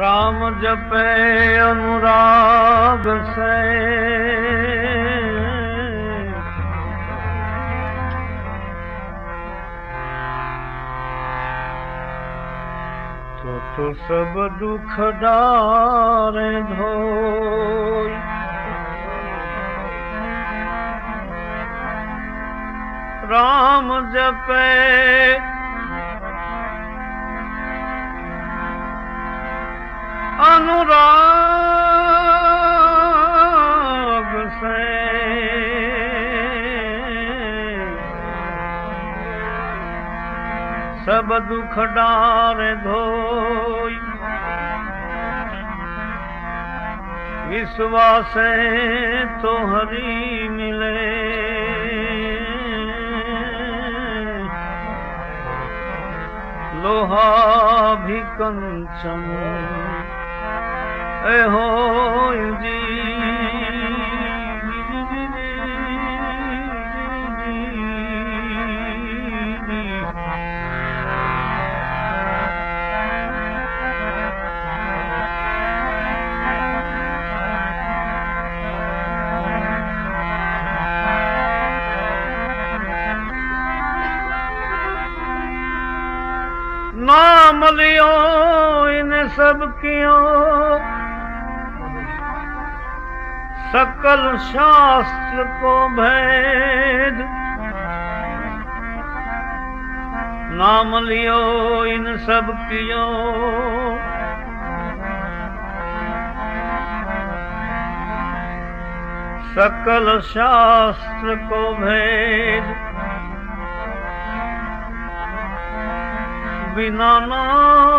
राम जपे अनुराग से। तो तो सब दुख डारे धो राम जपे અનુરાગ સે. સબ દુઃખ ડારે ધોય વિશ્વાસે તો હરી મિલે. લોહા ભી કંચન Normally, oh. सब कियो सकल शास्त्र को भेद नाम लियो इन सब कियो सकल शास्त्र को भेद बिना नाम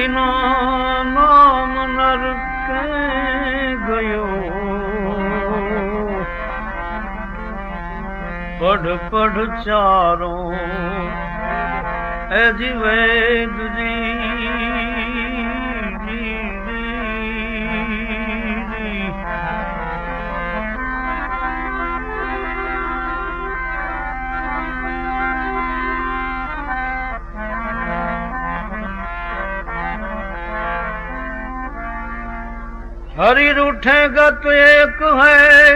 વિના નામ નરકે ગયો. પઢ પઢ ચારો એ જીવે દુજી हरि रूठेगा तो एक है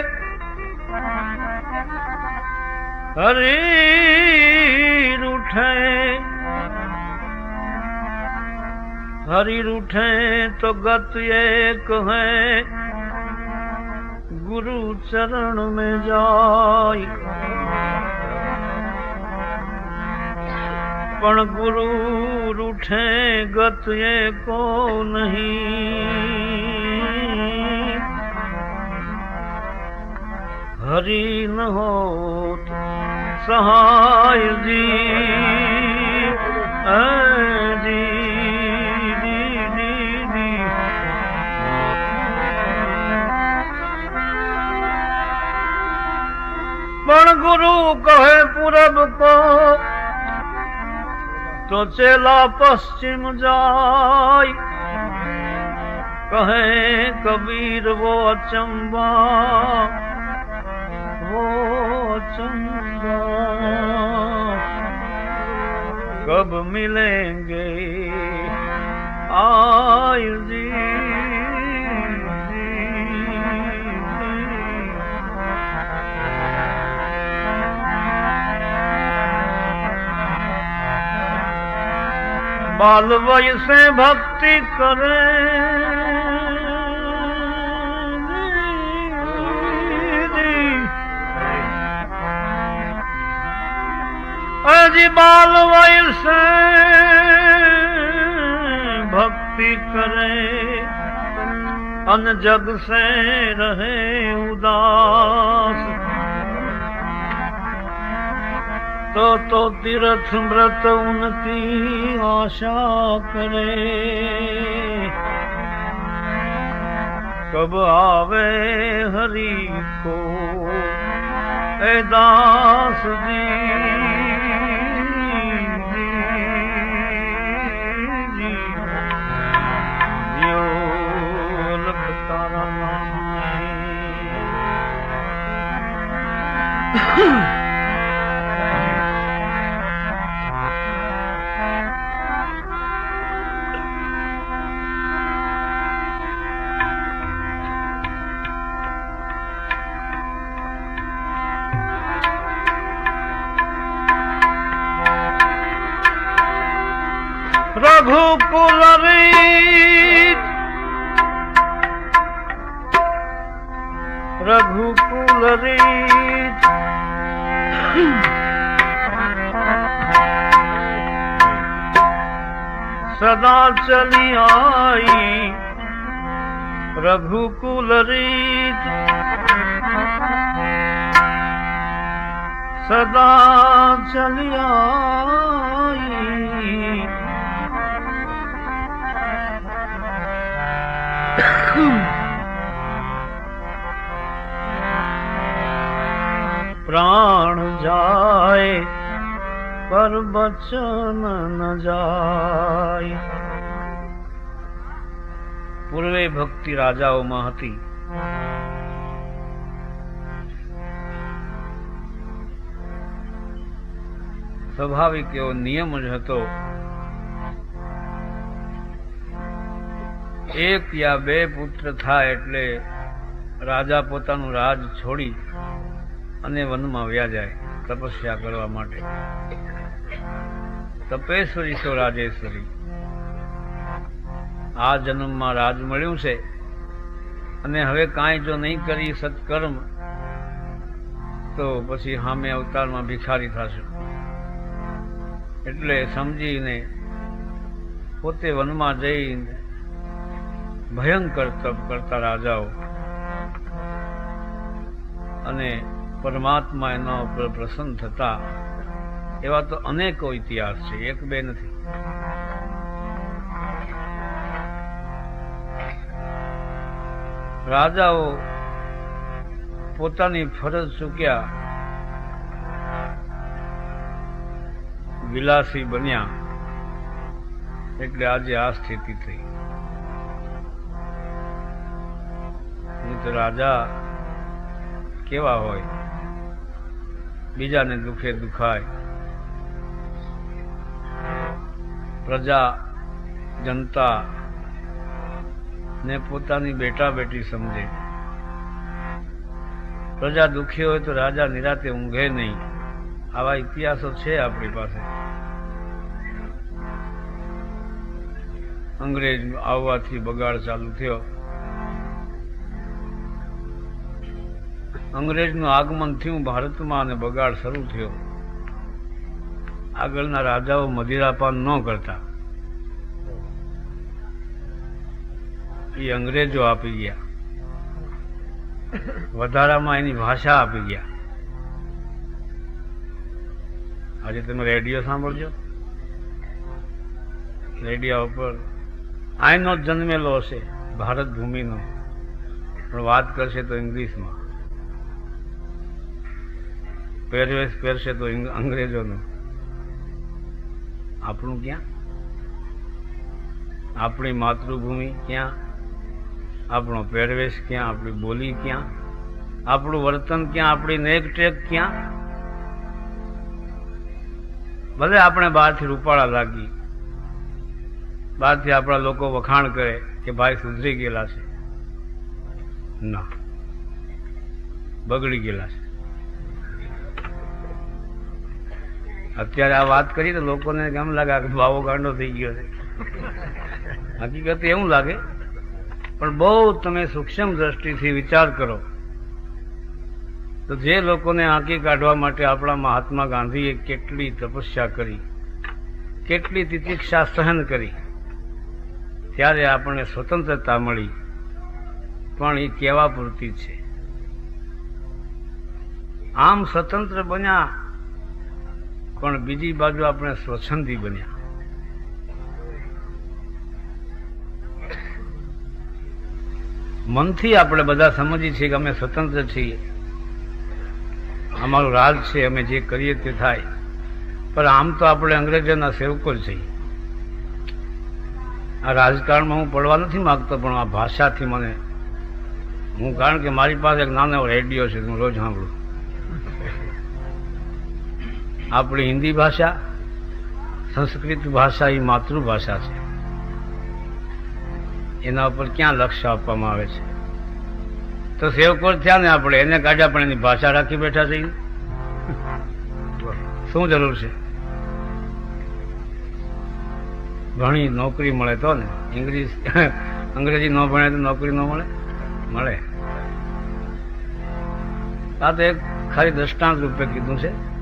हरि रूठे हरि रूठे तो गत एक है गुरु चरण में जाय પણ ગુરુ રૂઠે ગત કો નહીં હરી ન હોત સહાય જી અ જી, જી, જી, જી. પણ ગુરુ કહે પૂરબ કો सोचे लाइ पश्चिम जाय कहे कबीर वो जबीर वो चंबा कब मिलेंगे आय માલવય સે ભક્તિ કરે હજી બાલવય સે ભક્તિ કરે અન જગ સે રહે ઉદાસ તો તો તીર્થ વ્રત ઉનકી આશા કરે. કબ આવે હરી કો? એ દાસજી તારા નામ. રઘુકુલ રીત રઘુકુલ રીત સદા ચલી આઈ રઘુકુલ રીત સદા ચલી આઈ પ્રાણ જાય, પર બચન ન જાય. પૂર્વે ભક્તિ રાજાઓમાં હતી. સ્વાભાવિક એવો નિયમ જ હતો. એક યા બે પુત્ર થાય એટલે રાજા પોતાનું રાજ છોડી અને વનમાં વ્યા જાય તપસ્યા કરવા માટે. તપેશ્વરી સો રાજેશ્વરી. આ જન્મમાં રાજ મળ્યું છે. અને હવે કાંઈ જો નહીં કરી સત્કર્મ, તો પછી સામે અવતારમાં ભિખારી થશે. એટલે સમજીને પોતે વનમાં જઈને ભયંકર તપ કરતા રાજાઓ. અને પરમાત્મા એના ઉપર પ્રસન્ન થતા, એવા તો અનેકો ઇતિહાસ છે, એક બે નથી. રાજાઓ પોતાની ફરજ ચૂક્યા, વિલાસી બન્યા, એટલે આજે આ સ્થિતિ થઈ. રાજા કેવા હોય? બીજાને દુખે દુખાય. પ્રજા, જનતા ને પોતાની બેટા બેટી સમજે. પ્રજા દુખી હોય તો રાજા નિરાતે ઊંઘે નહીં. આવા ઇતિહાસો છે આપણી પાસે. અંગ્રેજ આવવાથી બગાડ ચાલુ થયો. અંગ્રેજનું આગમન થયું, ભારતમાં અને બગાડ શરૂ થયો. આગળના રાજાઓ મદિરાપાન ન કરતા. એ અંગ્રેજો આપી ગયા. વધારામાં એની ભાષા આપી ગયા. આજે તમે રેડિયો સાંભળજો. રેડિયા ઉપર આઈનો જન્મેલો હશે, ભારત ભૂમિનો. પણ વાત કરશે તો ઇંગ્લિશમાં. પહેરવેશ પહેરશે તો અંગ્રેજોનું. આપણું ક્યાં? આપણી માતૃભૂમિ ક્યાં? આપણો પહેરવેશ ક્યાં? આપણી બોલી ક્યાં? આપણું વર્તન ક્યાં? આપણી નેક ટેક ક્યાં? ભલે આપણે બહારથી રૂપાળા લાગી, બહારથી આપણા લોકો વખાણ કરે કે ભાઈ સુધરી ગયેલા છે. ના, બગડી ગયેલા છે. અત્યારે આ વાત કરી તો લોકોને કેમ લાગે કે ભાવો ગાંડો થઈ ગયો છે? હકીકત એવું લાગે. પણ બહુ તમે સૂક્ષ્મ દ્રષ્ટિથી વિચાર કરો. તો જે લોકોને આંકી કાઢવા માટે આપણા મહાત્મા ગાંધીએ કેટલી તપસ્યા કરી, કેટલી તિતિક્ષા સહન કરી, ત્યારે આપણને સ્વતંત્રતા મળી. પણ એ કેવા પૂરતી છે? આમ સ્વતંત્ર બન્યા પણ બીજી બાજુ આપણે સ્વચ્છંદી બન્યા. મનથી આપણે બધા સમજીએ છીએ કે અમે સ્વતંત્ર છીએ. અમારું રાજ છે, અમે જે કરીએ તે થાય. પણ આમ તો આપણે અંગ્રેજોના સેવકો જ છીએ. આ રાજકારણમાં હું પડવા નથી માગતો, પણ આ ભાષાથી મને હું, કારણ કે મારી પાસે એક નાનો રેડિયો છે, હું રોજ સાંભળું. આપણી હિન્દી ભાષા, સંસ્કૃત ભાષા એ માતૃભાષા છે. એના ઉપર ક્યાં લક્ષ્ય આપવામાં આવે છે? તો સેવકો થયા ને આપણે? એને કાઢ્યા પણ એની ભાષા રાખી બેઠા છે શું જરૂર છે? ઘણી નોકરી મળે તો ને? ઇંગ્લિશ, અંગ્રેજી ન ભણે તો નોકરી ન મળે? મળે. આ તો એક ખાલી દ્રષ્ટાંત રૂપે કીધું છે.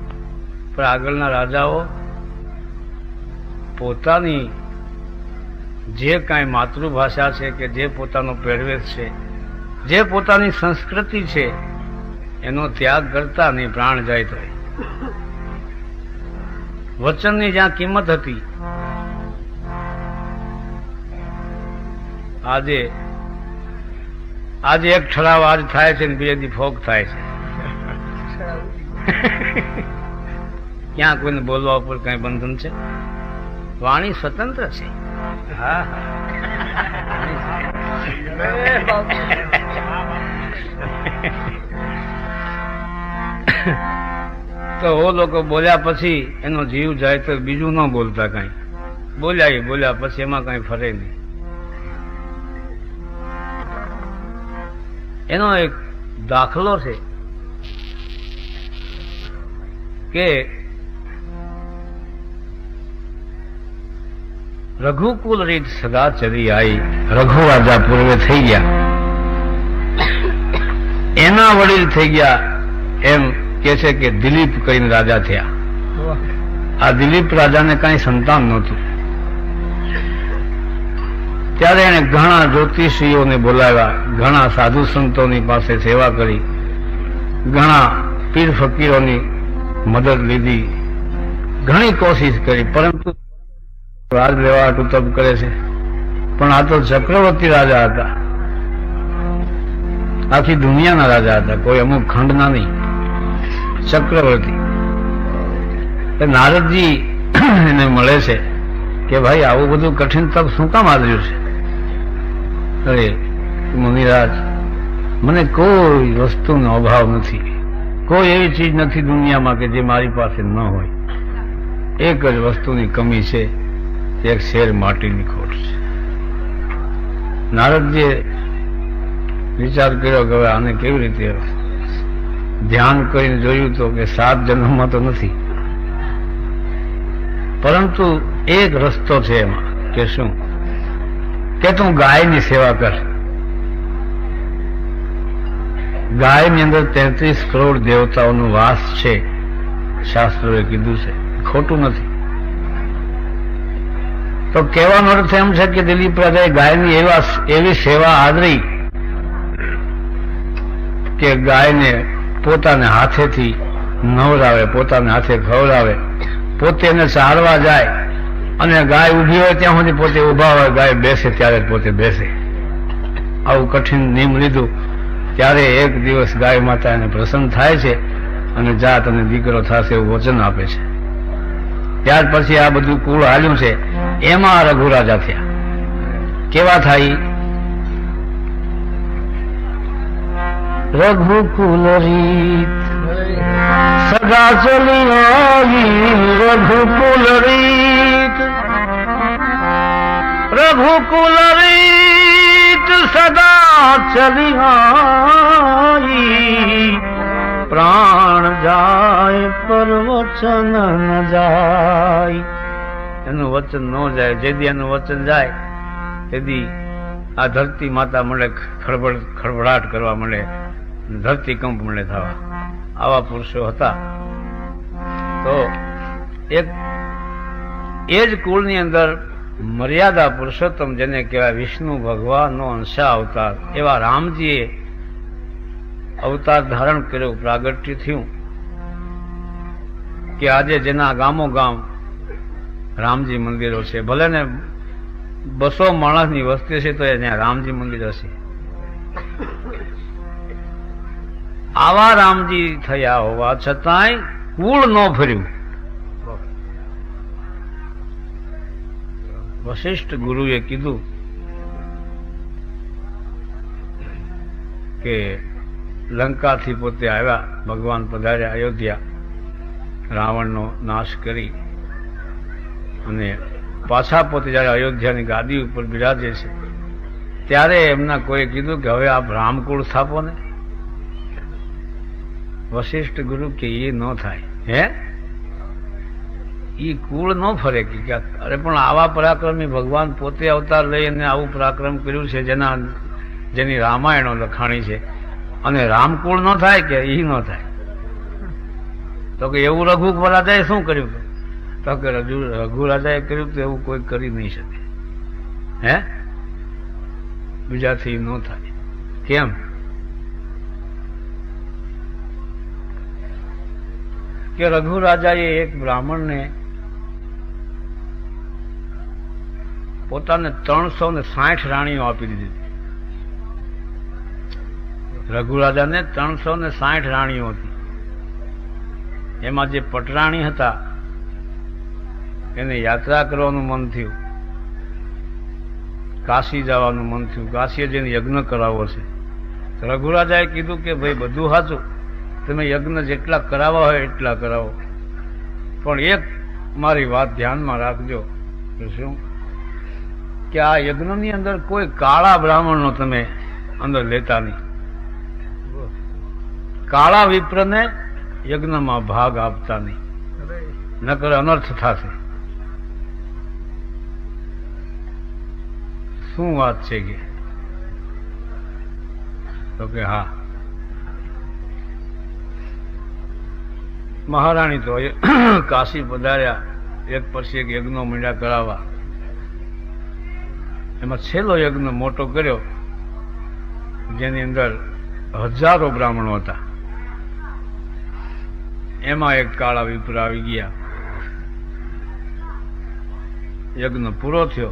પણ આગળના રાજાઓ પોતાની જે કાંઈ માતૃભાષા છે કે જે પોતાનો પહેરવેશ છે, જે પોતાની સંસ્કૃતિ છે, એનો ત્યાગ કરતા નહીં પ્રાણ જાય તો. વચનની જ્યાં કિંમત હતી, આજે આજે એક ઠરાવ આજ થાય છે ને બીજે દી ફોક થાય છે. ક્યાં કોઈને બોલવા ઉપર કઈ બંધન છે? વાણી સ્વતંત્ર છે. હા તો ઓ લોકો બોલ્યા પછી એનો જીવ જાય તો બીજું ન બોલતા કઈ. બોલ્યા બોલ્યા પછી એમાં કઈ ફરે નહીં. એનો એક દાખલો છે કે રઘુકુલ રીત સદા ચરી આવી રઘુ રાજા પૂર્વે થઈ ગયા. એના વડીલ થઈ ગયા એમ કે છે કે દિલીપ કરીને રાજા થયા. આ દિલીપ રાજાને કઈ સંતાન નહોતું. ત્યારે એને ઘણા જ્યોતિષીઓને બોલાવ્યા, ઘણા સાધુ સંતોની પાસે સેવા કરી, ઘણા પીર ફકીરોની મદદ લીધી. ઘણી કોશિશ કરી, પરંતુ રાજ લેવા તપ કરે છે. પણ આ તો ચક્રવર્તી રાજા હતા. આખી દુનિયાના રાજા હતા. કોઈ અમુક ખંડના નહીં. ચક્રવર્તી. નારદજી એને મળે છે કે ભાઈ આવું બધું કઠિન તપ શું કામ આદર્યું છે? અરે, મુનિરાજ, મને કોઈ વસ્તુનો અભાવ નથી. કોઈ એવી ચીજ નથી દુનિયામાં કે જે મારી પાસે ન હોય. એક જ વસ્તુની કમી છે. એક શેર માટીની ખોટ છે. નારદજીએ વિચાર કર્યો કે હવે આને કેવી રીતે ધ્યાન કરીને જોયું તો કે સાત જન્મમાં તો નથી. પરંતુ એક રસ્તો છે એમાં કે શું? કે તું ગાયની સેવા કર. ગાયની અંદર તેત્રીસ કરોડ દેવતાઓનો વાસ છે. શાસ્ત્રોએ કીધું છે. ખોટું નથી. તો કહેવાનો અર્થ એમ છે કે દિલીપ રાજાએ ગાયની એવા એવી સેવા આદરી કે ગાયને પોતાને હાથેથી નવરાવે, પોતાને હાથે ખવડાવે. પોતે એને ચારવા જાય અને ગાય ઊભી હોય ત્યાં સુધી પોતે ઊભા હોય, ગાય બેસે ત્યારે પોતે બેસે. આવું કઠિન નિયમ લીધું. ત્યારે એક દિવસ ગાય માતા એને પ્રસન્ન થાય છે અને જા તને દીકરો થશે એવું વચન આપે છે. ત્યાર પછી આ બધું કુળ હાલ્યું છે. એમાં રઘુરાજા થયા. કેવા થાય? રઘુકુલ રીત. સદા ચલી આવી રઘુકુલ રીત. રઘુકુલ રીત સદા ચલી પ્રાણ જાય પર વચન ન જાય. એનું વચન ન જાય જેદી એનું વચન જાય તેદી આ ધરતી માતા મળે ખડબડ ખળબળાટ કરવા મળે ધરતી કંપ મળે થવા. આવા પુરુષો હતા. તો એક, એ જ કુળની અંદર મર્યાદા પુરુષોત્તમ જેને કહેવાય વિષ્ણુ ભગવાનનો અંશા અવતાર એવા રામજીએ અવતાર ધારણ કર્યો, પ્રાગટ્ય થયું. કે આજે જેના ગામો ગામ રામજી મંદિરો છે. ભલે ને બસો માણસની વસ્તી છે, તો ત્યાં રામજી મંદિર હશે. આવા રામજી થયા હોવા છતાંય કુળ ન ફર્યું વશિષ્ઠ ગુરુએ કીધું કે લંકાથી પોતે આવ્યા, ભગવાન પધાર્યા અયોધ્યા. રાવણનો નાશ કરી અને પાછા પોતે જ્યારે અયોધ્યાની ગાદી ઉપર બિરાજે છે, ત્યારે એમના કોઈ કીધું કે હવે આપ રામકુળ સ્થાપો ને. વશિષ્ઠ ગુરુ કે એ ન થાય. હે? એ કુળ ન ફરે કે અરે પણ આવા પરાક્રમી ભગવાન પોતે અવતાર લઈ અને આવું પરાક્રમ કર્યું છે જેના જેની રામાયણો લખાણી છે. અને રામકુળ ન થાય કે ઈ ન થાય? તો કે એવું રઘુ રાજાએ શું કર્યું તો કે રઘુ રઘુ રાજાએ કર્યું તો એવું કોઈ કરી નહીં શકે. હે? બીજાથી ન થાય. કેમ? કે રઘુ રાજાએ એક બ્રાહ્મણને પોતાને ત્રણસો ને સાઠ રાણીઓ આપી દીધી. રઘુ રાજાને ત્રણસો ને સાઠ રાણીઓ હતી. એમાં જે પટરાણી હતા, એને યાત્રા કરવાનું મન થયું. કાશી જવાનું મન થયું. કાશીએ જઈને યજ્ઞ કરાવવો છે. રઘુરાજાએ કીધું કે, ભાઈ, બધું સાચું. તમે યજ્ઞ જેટલા કરાવવા હોય એટલા કરાવો. પણ એક મારી વાત ધ્યાનમાં રાખજો. શું? કે આ યજ્ઞની અંદર કોઈ કાળા બ્રાહ્મણનો તમે અંદર લેતા નહીં. કાળા વિપ્રને યજ્ઞમાં ભાગ આપતા નહીં. નકર અનર્થ થશે. શું વાત છે કે? તો કે હા. મહારાણી તો કાશી પધાર્યા, એક પછી એક યજ્ઞો મીંડા કરાવવા. એમાં છેલ્લો યજ્ઞ મોટો કર્યો, જેની અંદર હજારો બ્રાહ્મણો હતા. એમાં એક કાળા વિપ્ર આવી ગયા. યજ્ઞ પૂરો થયો.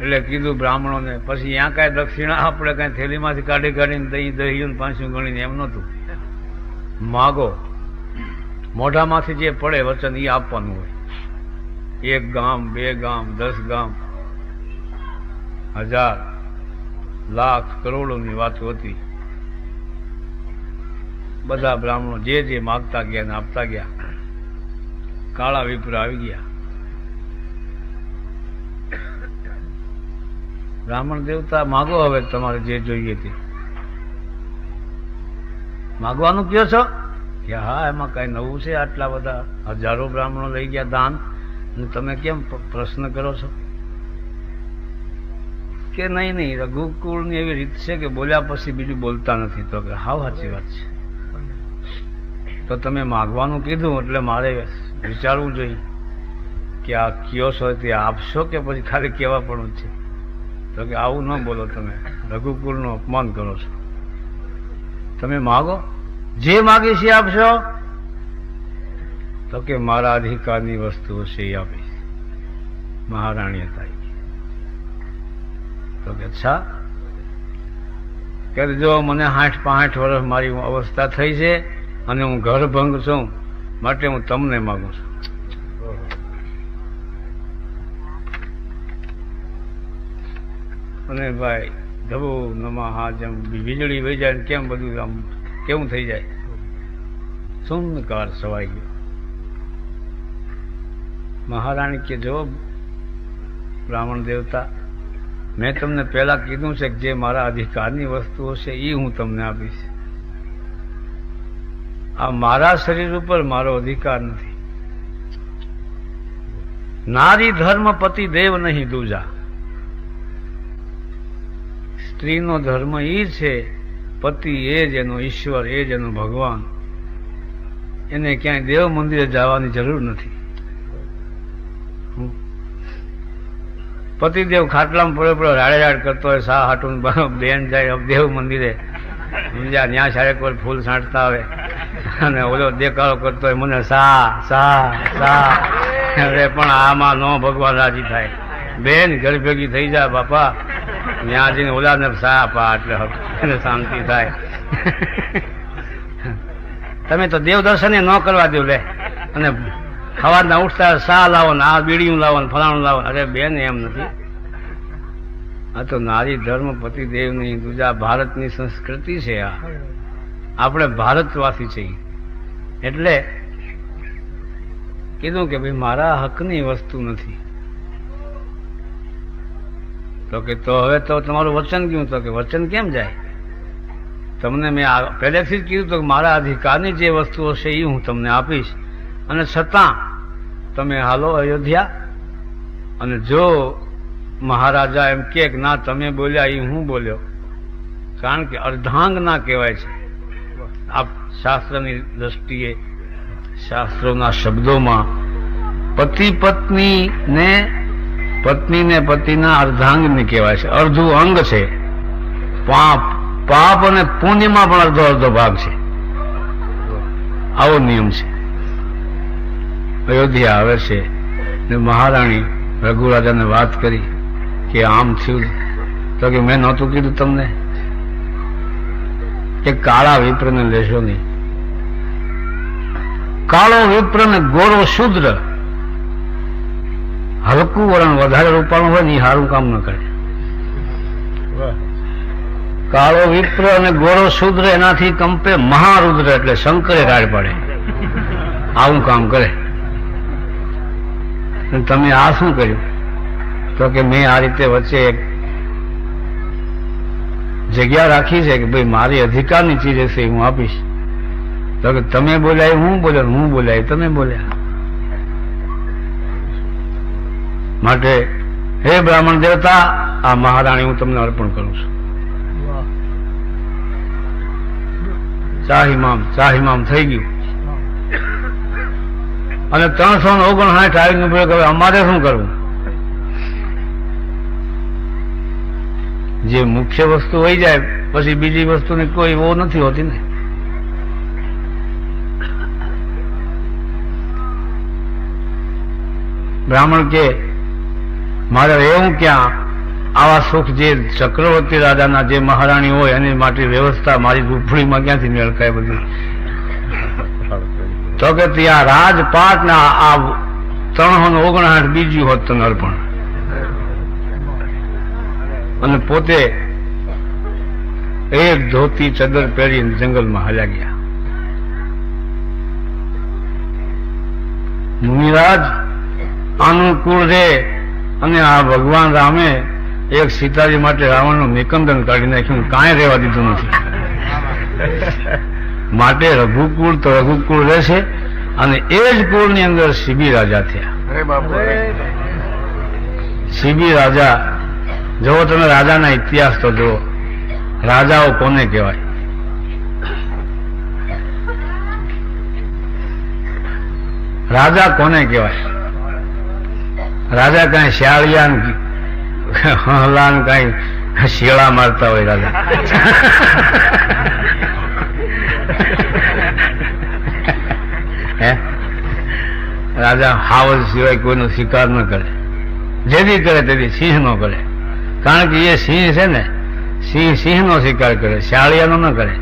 એટલે કીધું બ્રાહ્મણોને, પછી ત્યાં કાંઈ દક્ષિણા આપણે કાંઈ થેલીમાંથી કાઢી કાઢીને દહીં દહીં પાંચું ગણીને એમ નહોતું. માગો. મોઢામાંથી જે પડે વચન એ આપવાનું હોય. એક ગામ, બે ગામ, દસ ગામ. હજાર, લાખ કરોડોની વાતો હતી. બધા બ્રાહ્મણો જે જે માગતા ગયા ને આપતા ગયા, કાળા વિપુર આવી ગયા. બ્રાહ્મણ દેવતા માગો હવે તમારે જે જોઈએ તે. માગવાનું કયો છો? કે હા, એમાં કઈ નવું છે, આટલા બધા હજારો બ્રાહ્મણો લઈ ગયા દાન. અને તમે કેમ પ્રશ્ન કરો છો? કે નહીં નહીં, રઘુકુળની એવી રીત છે કે બોલ્યા પછી બીજું બોલતા નથી. તો કે હાવ સાચી વાત છે. તો તમે માગવાનું કીધું, એટલે મારે વિચારવું જોઈએ કે આ કયો છો તે આપશો કે પછી ખાલી કહેવા પણ છે? તો કે આવું ન બોલો તમે. રઘુકુળનું અપમાન કરો છો. તમે માગો? જે માગી છે આપશો? તો કે મારા અધિકારની વસ્તુઓ છે એ આપીશ મહારાણી હતા તો કે અચ્છા. કે જો મને સાઠ પાંઠ વર્ષ મારી અવસ્થા થઈ છે અને હું ઘર ભંગ છું, માટે હું તમને માગું છું. અને ભાઈ, ધબો નમા હા જેમ વીજળી વહી જાય કેમ બધું આમ કેવું થઈ જાય? શૂન્યકાર સવાઈ ગયો. મહારાણી કે જો બ્રાહ્મણ દેવતા, મેં તમને પહેલા કીધું છે કે જે મારા અધિકારની વસ્તુઓ છે એ હું તમને આપીશ. આ મારા શરીર ઉપર મારો અધિકાર નથી. નારી ધર્મ પતિ દેવ નહીં દૂજા. સ્ત્રીનો ધર્મ એ છે, પતિ એ જ એનો ઈશ્વર, એ જ એનો ભગવાન. એને ક્યાંય દેવ મંદિરે જવાની જરૂર નથી. પતિદેવ ખાટલામાં પડ્યો પડ્યો રાડે રાડ કરતો હોય સા હાટું બેન જાય દેવ મંદિરે. સમજ્યા ન્યા કોઈ ફૂલ છાંટતા આવે. અને ઓલો દેખાડો કરતો હોય, મને સા સા સા. અરે, પણ આમાં નો ભગવાન રાજી થાય. બેન ઘર ભેગી થઈ જાય બાપા. ત્યાં જઈને ઓલાને સા પા એટલે એને શાંતિ થાય. તમે તો દેવ દર્શન ન કરવા દો લે. અને સવારના ઉઠતા સા લાવો ને, આ બીડીયું લાવો ને, ફલાણું લાવો. અરે, બેન, એમ નથી. આ તો નારી ધર્મ પતિ દેવની દુજા ભારતની સંસ્કૃતિ છે આ. આપણે ભારતવાસી છીએ. એટલે કીધું કે ભાઈ, મારા હકની વસ્તુ નથી. તો કે, તો હવે તો તમારું વચન કયું? તો કે, વચન કેમ જાય? તમને મેં પહેલેથી જ કીધું તો મારા અધિકારની જે વસ્તુઓ છે એ હું તમને આપીશ. અને છતાં તમે હાલો અયોધ્યા. અને જો મહારાજા એમ કે ના, તમે બોલ્યા એ હું બોલ્યો. કારણ કે અર્ધાંગ ના કહેવાય છે. આ શાસ્ત્રની દ્રષ્ટિએ, શાસ્ત્રોના શબ્દોમાં પતિ પત્ની ને પત્ની ને પતિના અર્ધાંગને કહેવાય છે. અર્ધું અંગ છે. પાપ પાપ અને પુણ્યમાં પણ અર્ધો અર્ધો ભાગ છે. આવો નિયમ છે. અયોધ્યા આવે છે ને મહારાણી રઘુરાજાને વાત કરી કે આમ થયું. તો કે મેં નહોતું કીધું તમને કે કાળા વિપ્રને લેશો નહીં. કાળો વિપ્ર ને ગોરો શુદ્ર. હલકું વરણ વધારે રૂપાળું હોય ને એ સારું કામ ન કરે. કાળો વિપ્ર અને ગોરો શુદ્ર એનાથી કંપે મહારુદ્ર એટલે શંકરે કાઢ પાડે. આવું કામ કરે. તમે આ શું કર્યું? તો કે મેં આ રીતે વચ્ચે એક જગ્યા રાખી છે કે ભાઈ મારી અધિકારની ચીજ હશે હું આપીશ. તમે બોલ્યા, હું બોલે હું બોલાય, તમે બોલ્યા. માટે હે બ્રાહ્મણ દેવતા, આ મહારાણી હું તમને અર્પણ કરું છું. ચાહિમામ ચાહિમામ થઈ ગયું. અને ત્રણસો ને ઓગણસાઠ આવીને કે હવે અમારે શું કરવું? જે મુખ્ય વસ્તુ હોય જાય, પછી બીજી વસ્તુની કોઈ એવો નથી હોતી ને. બ્રાહ્મણ કે, મારે રહેવું ક્યાં? આવા સુખ જે ચક્રવર્તી રાજાના જે મહારાણી હોય, એની માટે વ્યવસ્થા મારી ઝૂંપડીમાં ક્યાંથી મેળખાય બધી? તો કે ત્યાં રાજપાટ ના આ ત્રણસો ઓગણસાઠ બીજું હોત તો અર્પણ. અને પોતે એક ધોતી ચદર પહેરીને જંગલમાં હલ્યા ગયા. મુનિરાજ અનુકૂળ રહે અને આ ભગવાન રામે એક સીતાજી માટે રાવણનું નિકંદન કાઢી નાખ્યું. કાંઈ રહેવા દીધું નથી. માટે રઘુકુળ તો રઘુકુળ રહેશે અને એ જ કુળની અંદર સીબી રાજા થયા. શિબી રાજા જો તમે રાજાના ઇતિહાસ તો જુઓ રાજાઓ કોને કહેવાય? રાજા કોને કહેવાય? રાજા કઈ શાળિયા હલાન કાંઈ શેળા મારતા હોય રાજા. હે? રાજા હાવજ સિવાય કોઈનો શિકાર ન કરે. જેથી કરે તેથી સિંહ નો કરે. કારણ કે એ સિંહ છે ને, સિંહ સિંહ નો શિકાર કરે શાળિયાનો ન કરે.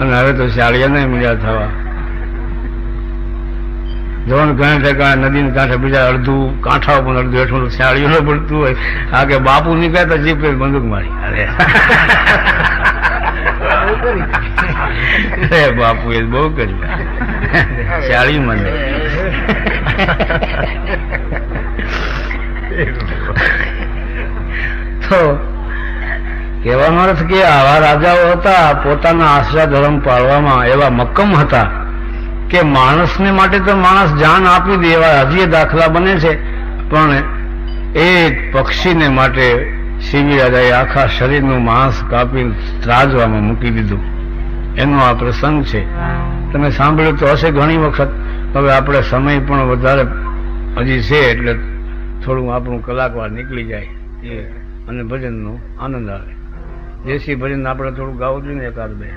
અને હવે તો શાળિયા મળ્યા થવા. જોન ઘણા ઠેકાણે નદીને કાંઠે બીજા અડધું કાંઠા પણ અડધું હેઠું શાળીઓ પડતું હોય. આ કે બાપુ નીકળે તો જીપ બંદૂક મારી. અરે. અરે બાપુ એ બહુ કર્યું શાળી મને તો કહેવાનો અર્થ કે આવા રાજાઓ હતા પોતાના આશરા ધર્મ પાળવામાં એવા મક્કમ હતા. કે માણસને માટે તો માણસ જાન આપી દે એવા હજી દાખલા બને છે, પણ એક પક્ષીને માટે શિવી રાજાએ આખા શરીરનું માંસ કાપી ત્રાજવામાં મૂકી દીધું. એનો આ પ્રસંગ છે. તમે સાંભળ્યું તો હશે ઘણી વખત. હવે આપણે સમય પણ વધારે હજી છે, એટલે થોડું આપણું કલાકવાર નીકળી જાય અને ભજનનો આનંદ આવે. દેશી ભજન આપણે થોડું ગાવું જોઈએ એકાદ બે.